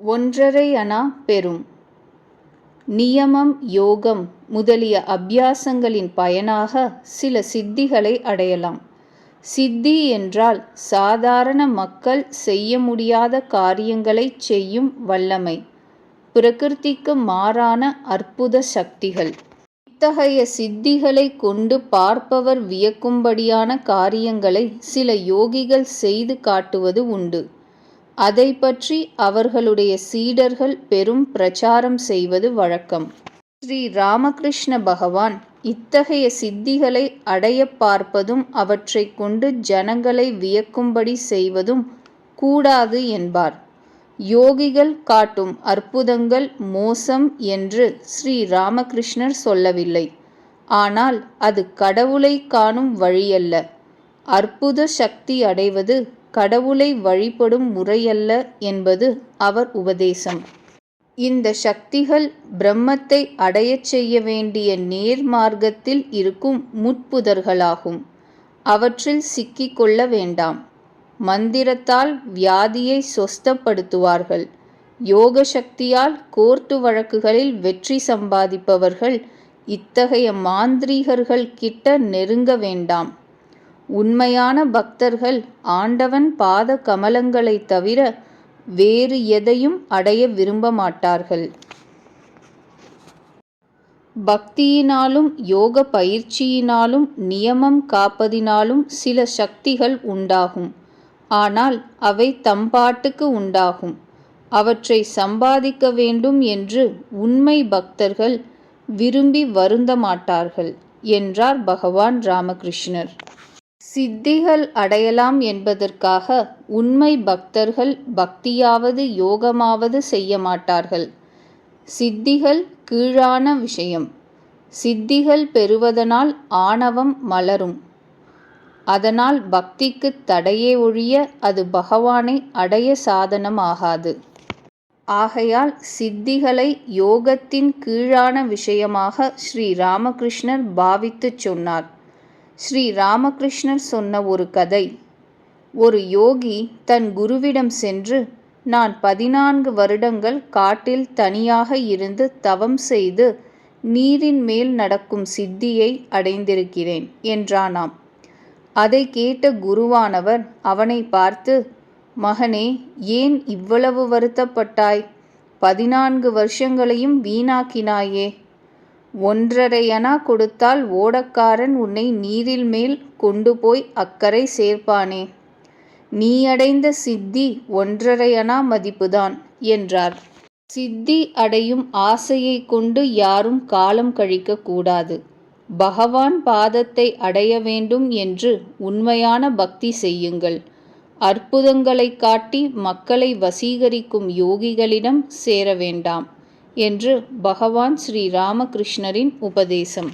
ஒன்றரை அணா பெறும். நியமம் யோகம் முதலிய அபியாசங்களின் பயனாக சில சித்திகளை அடையலாம். சித்தி என்றால் சாதாரண மக்கள் செய்ய முடியாத காரியங்களைச் செய்யும் வல்லமை. பிரகிருதிக்கு மாறான அற்புத சக்திகள். இத்தகைய சித்திகளை கொண்டு பார்ப்பவர் வியக்கும்படியான காரியங்களை சில யோகிகள் செய்து காட்டுவது உண்டு. அதை பற்றி அவர்களுடைய சீடர்கள் பெரும் பிரச்சாரம் செய்வது வழக்கம். ஸ்ரீ ராமகிருஷ்ண பகவான் இத்தகைய சித்திகளை அடைய பார்ப்பதும் அவற்றை கொண்டு ஜனங்களை வியக்கும்படி செய்வதும் கூடாது என்பார். யோகிகள் காட்டும் அற்புதங்கள் மோசம் என்று ஸ்ரீ ராமகிருஷ்ணர் சொல்லவில்லை. ஆனால் அது கடவுளை காணும் வழியல்ல. அற்புத சக்தி அடைவது கடவுளை வழிபடும் முறையல்ல என்பது அவர் உபதேசம். இந்த சக்திகள் பிரம்மத்தை அடையச் செய்ய வேண்டிய நேர்மார்க்கத்தில் இருக்கும் முட்புதர்களாகும். அவற்றில் சிக்கிக்கொள்ள வேண்டாம். மந்திரத்தால் வியாதியை சொஸ்தப்படுத்துவார்கள். யோக சக்தியால் கோர்ட்டு வழக்குகளில் வெற்றி சம்பாதிப்பவர்கள் இத்தகைய மாந்திரீகர்கள் கிட்ட நெருங்க வேண்டாம். உண்மையான பக்தர்கள் ஆண்டவன் பாத கமலங்களை தவிர வேறு எதையும் அடைய விரும்ப மாட்டார்கள் பக்தியினாலும் யோக பயிற்சியினாலும் நியமம் காப்பதினாலும் சில சக்திகள் உண்டாகும். ஆனால் அவை தம்பாட்டுக்கு உண்டாகும். அவற்றை சம்பாதிக்க வேண்டும் என்று உண்மை பக்தர்கள் விரும்பி வருந்த மாட்டார்கள் என்றார் பகவான் ராமகிருஷ்ணர். சித்திகள் அடையலாம் என்பதற்காக உண்மை பக்தர்கள் பக்தியாவது யோகமாவது செய்ய மாட்டார்கள். சித்திகள் கீழான விஷயம். சித்திகள் பெறுவதனால் ஆணவம் மலரும். அதனால் பக்திக்கு தடையே ஒழிய அது பகவானை அடைய சாதனமாகாது. ஆகையால் சித்திகளை யோகத்தின் கீழான விஷயமாக ஸ்ரீ ராமகிருஷ்ணர் பாவித்துச் சொன்னார். ஸ்ரீ ராமகிருஷ்ணர் சொன்ன ஒரு கதை. ஒரு யோகி தன் குருவிடம் சென்று நான் பதினான்கு வருடங்கள் காட்டில் தனியாக இருந்து தவம் செய்து நீரின் மேல் நடக்கும் சித்தியை அடைந்திருக்கிறேன் என்றானாம். அதை கேட்ட குருவானவர் அவனை பார்த்து மகனே ஏன் இவ்வளவு வருத்தப்பட்டாய்? பதினான்கு வருஷங்களையும் வீணாக்கினாயே. ஒன்றரை அணா கொடுத்தால் ஓடக்காரன் உன்னை நீரில் மேல் கொண்டு போய் அக்கறை சேர்ப்பானே. நீ அடைந்த சித்தி ஒன்றரை அணா மதிப்புதான் என்றார். சித்தி அடையும் ஆசையை கொண்டு யாரும் காலம் கழிக்க கூடாது. பகவான் பாதத்தை அடைய வேண்டும் என்று உண்மையான பக்தி செய்யுங்கள். அற்புதங்களை காட்டி மக்களை வசீகரிக்கும் யோகிகளிடம் சேர வேண்டாம். என்று பகவான் ஸ்ரீ ராமகிருஷ்ணரின் உபதேசம்.